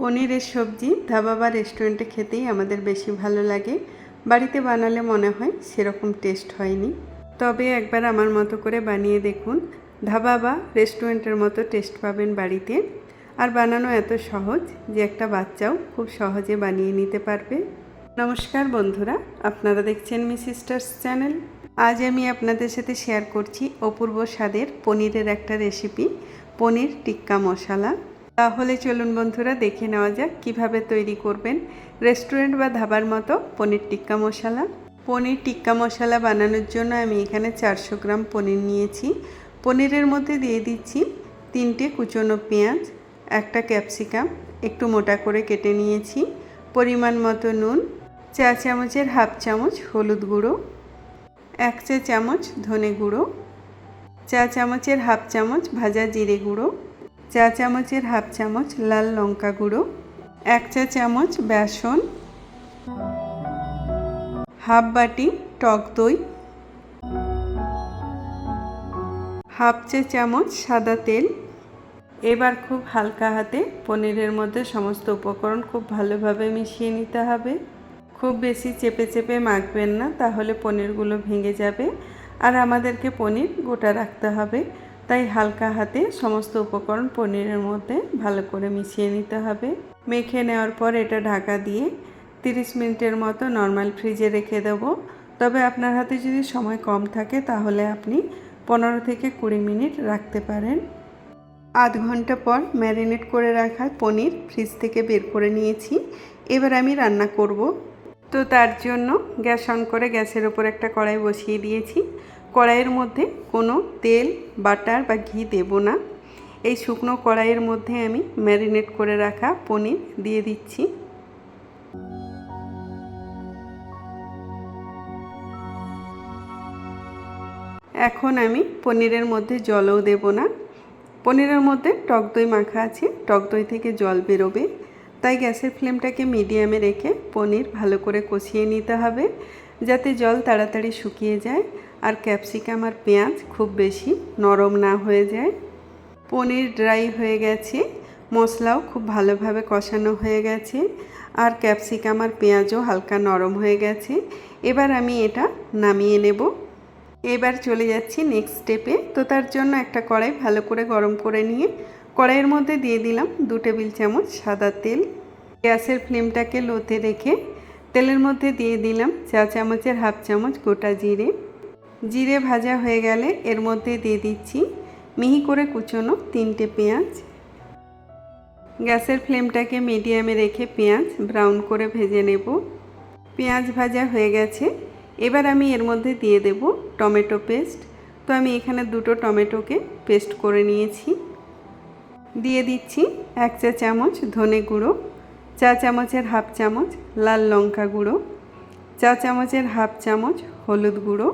পনিরের সবজি ধাবা বা রেস্টুরেন্টে খেতেই আমাদের বেশি ভালো লাগে। বাড়িতে বানালে মনে হয় সেরকম টেস্ট হয়নি। তবে একবার আমার মতো করে বানিয়ে দেখুন। ধাবা বা রেস্টুরেন্টের মতো টেস্ট পাবেন বাড়িতে। আর বানানো এত সহজ যে একটা বাচ্চাও খুব সহজে বানিয়ে নিতে পারবে। নমস্কার বন্ধুরা, আপনারা দেখছেন মি সিস্টার্স চ্যানেল। আজ আমি আপনাদের সাথে শেয়ার করছি অপূর্ব স্বাদের পনিরের একটা রেসিপি, পনির টিক্কা মশলা। তাহলে চলুন বন্ধুরা, দেখে নেওয়া যাক কীভাবে তৈরি করবেন রেস্টুরেন্ট বা ধাবার মতো পনির টিক্কা মশলা। পনির টিক্কা মশলা বানানোর জন্য আমি এখানে চারশো গ্রাম পনির নিয়েছি। পনিরের মধ্যে দিয়ে দিচ্ছি তিনটে কুচনো পেঁয়াজ, একটা ক্যাপসিকাম, একটু মোটা করে কেটে নিয়েছি। পরিমাণ মতো নুন, চা চামচের হাফ চামচ হলুদ গুঁড়ো, এক চা চামচ ধনে গুঁড়ো, চা চামচের হাফ চামচ ভাজা জিরে গুঁড়ো চা চামচের হাফ চামচ লাল লঙ্কা গুঁড়ো, এক চা চামচ বেসন, হাফ বাটি টক দই, হাফ চা চামচ সাদা তেল। এবার খুব হালকা হাতে পনিরের মধ্যে সমস্ত উপকরণ খুব ভালোভাবে মিশিয়ে নিতে হবে। খুব বেশি চেপে চেপে মাখবেন না, তাহলে পনিরগুলো ভেঙে যাবে। আর আমাদেরকে পনির গোটা রাখতে হবে। তাই হালকা হাতে সমস্ত উপকরণ পনিরের মধ্যে ভালো করে মিশিয়ে নিতে হবে। মেখে নেওয়ার পর এটা ঢাকা দিয়ে 30 মিনিটের মতো নর্মাল ফ্রিজে রেখে দেবো। তবে আপনার হাতে যদি সময় কম থাকে তাহলে আপনি পনেরো থেকে কুড়ি মিনিট রাখতে পারেন। আধ ঘণ্টা পর ম্যারিনেট করে রাখা পনির ফ্রিজ থেকে বের করে নিয়েছি। এবার আমি রান্না করব। তো তার জন্য গ্যাস অন করে গ্যাসের ওপর একটা কড়াই বসিয়ে দিয়েছি। কড়াইয়ের মধ্যে কোনো তেল, বাটার বা ঘি দেব না। এই শুকনো কড়াইয়ের মধ্যে আমি ম্যারিনেট করে রাখা পনির দিয়ে দিচ্ছি। এখন আমি পনিরের মধ্যে জলও দেব না। পনিরের মধ্যে টক দই মাখা আছে, টক দই থেকে জল বেরোবে। তাই গ্যাসের ফ্লেমটাকে মিডিয়ামে রেখে পনির ভালো করে কষিয়ে নিতে হবে, যাতে জল তাড়াতাড়ি শুকিয়ে যায়। আর ক্যাপসিকাম আর পেঁয়াজ খুব বেশি নরম না হয়ে যায়। পনির ড্রাই হয়ে গেছে, মশলাও খুব ভালোভাবে কষানো হয়ে গেছে, আর ক্যাপসিকাম আর পেঁয়াজও হালকা নরম হয়ে গেছে। এবার আমি এটা নামিয়ে নেব। এবার চলে যাচ্ছি নেক্সট স্টেপে তো তার জন্য একটা কড়াই ভালো করে গরম করে নিয়ে, কড়াইয়ের মধ্যে দিয়ে দিলাম দু টেবিল চামচ সাদা তেল। গ্যাসের ফ্লেমটাকে লোতে রেখে তেলের মধ্যে দিয়ে দিলাম চা চামচের হাফ চামচ গোটা জিরে। জিরে ভাজা হয়ে গেলে এর মধ্যে দিয়ে দিচ্ছি মিহি করে কুচোনো তিনটে পেঁয়াজ। গ্যাসের ফ্লেমটাকে মিডিয়ামে রেখে পেঁয়াজ ব্রাউন করে ভেজে নেব। পেঁয়াজ ভাজা হয়ে গেছে। এবার আমি এর মধ্যে দিয়ে দেব টমেটো পেস্ট। তো আমি এখানে দুটো টমেটোকে পেস্ট করে নিয়েছি। দিয়ে দিচ্ছি এক চা চামচ ধনে গুঁড়ো, চা চামচের হাফ চামচ লাল লঙ্কা গুঁড়ো, চা চামচের হাফ চামচ হলুদ গুঁড়ো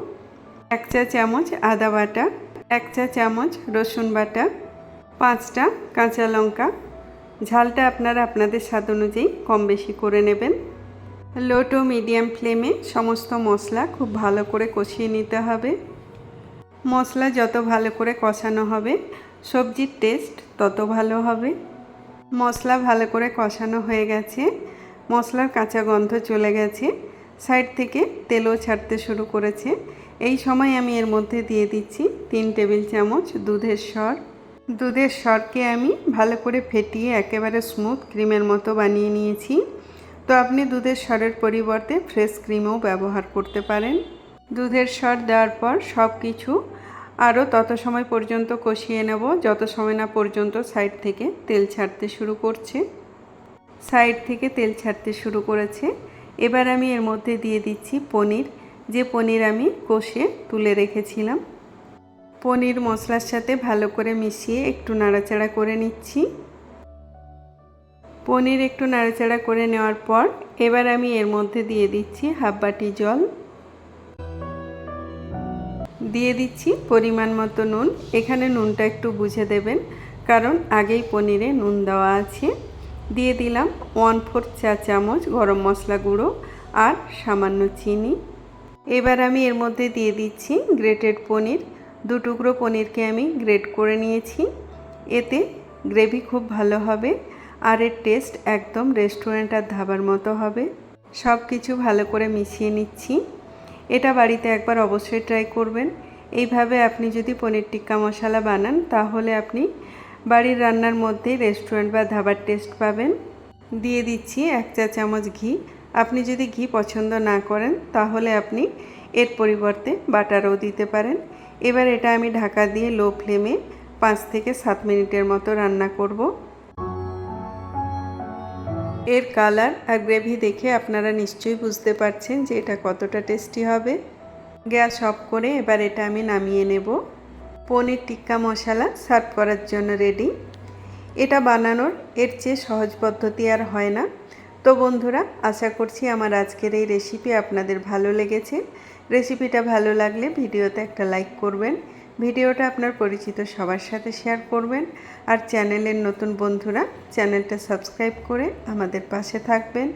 এক চা চামচ আদা বাটা, এক চা চামচ রসুন বাটা, পাঁচটা কাঁচা লঙ্কা। ঝালটা আপনারা আপনাদের স্বাদ অনুযায়ী কম বেশি করে নেবেন। লো টু মিডিয়াম ফ্লেমে সমস্ত মশলা খুব ভালো করে কষিয়ে নিতে হবে। মশলা যত ভালো করে কষানো হবে, সবজির টেস্ট তত ভালো হবে। মশলা ভালো করে কষানো হয়ে গেছে। মশলার কাঁচা গন্ধ চলে গেছে। সাইড থেকে তেলও ছাড়তে শুরু করেছে। এই সময় আমি এর মধ্যে দিয়ে দিচ্ছি তিন টেবিল চামচ দুধের সর। দুধের সরকে আমি ভালো করে ফেটিয়ে একেবারে স্মুথ ক্রিমের মতো বানিয়ে নিয়েছি। তো আপনি দুধের সরের পরিবর্তে ফ্রেশ ক্রিমও ব্যবহার করতে পারেন। দুধের সর দেওয়ার পর সব কিছু আরও তত সময় পর্যন্ত কষিয়ে নেব, যত সময় না পর্যন্ত সাইড থেকে তেল ছাড়তে শুরু করছে। সাইড থেকে তেল ছাড়তে শুরু করেছে। এবার আমি এর মধ্যে দিয়ে দিচ্ছি পনির। যে পনির আমি কষে তুলে রেখেছিলাম। পনির মশলার সাথে ভালো করে মিশিয়ে একটু নাড়াচাড়া করে নিচ্ছি। পনির একটু নাড়াচাড়া করে নেওয়ার পর এবার আমি এর মধ্যে দিয়ে দিচ্ছি হাফ বাটি জল। দিয়ে দিচ্ছি পরিমাণ মতো নুন। এখানে নুনটা একটু বুঝে দেবেন, কারণ আগেই পনিরে নুন দেওয়া আছে। দিয়ে দিলাম ওয়ান ফোর চা চামচ গরম মশলা গুঁড়ো আর সামান্য চিনি। এবার আমি এর মধ্যে দিয়ে দিচ্ছি গ্রেটেড পনির। দু টুকরো পনিরকে আমি গ্রেট করে নিয়েছি। এতে গ্রেভি খুব ভালো হবে আর এর টেস্ট একদম রেস্টুরেন্ট আর ধাবার মতো হবে। সব কিছু ভালো করে মিশিয়ে নিচ্ছি। এটা বাড়িতে একবার অবশ্যই ট্রাই করবেন। এইভাবে আপনি যদি পনির টিক্কা মশলা বানান, তাহলে আপনি বাড়ির রান্নার মধ্যেই রেস্টুরেন্ট বা ধাবার টেস্ট পাবেন। দিয়ে দিচ্ছি এক চা চামচ ঘি। আপনি যদি ঘি পছন্দ না করেন, তাহলে আপনি এর পরিবর্তে বাটারও দিতে পারেন। এবার এটা আমি ঢাকা দিয়ে লো ফ্লেমে পাঁচ থেকে সাত মিনিটের মতো রান্না করব। এর কালার আর গ্রেভি দেখে আপনারা নিশ্চয়ই বুঝতে পারছেন যে এটা কতটা টেস্টি হবে। গ্যাস অফ করে এবার এটা আমি নামিয়ে নেব। পনির টিক্কা মশলা সার্ভ করার জন্য রেডি। এটা বানানোর এর চেয়ে সহজ পদ্ধতি আর হয় না। তো বন্ধুরা, আশা করছি আমার আজকের এই রেসিপি আপনাদের ভালো লেগেছে। রেসিপিটা ভালো লাগলে ভিডিওতে একটা লাইক করবেন, ভিডিওটা আপনার পরিচিত সবার সাথে শেয়ার করবেন, আর চ্যানেলের নতুন বন্ধুরা চ্যানেলটা সাবস্ক্রাইব করে আমাদের পাশে থাকবেন।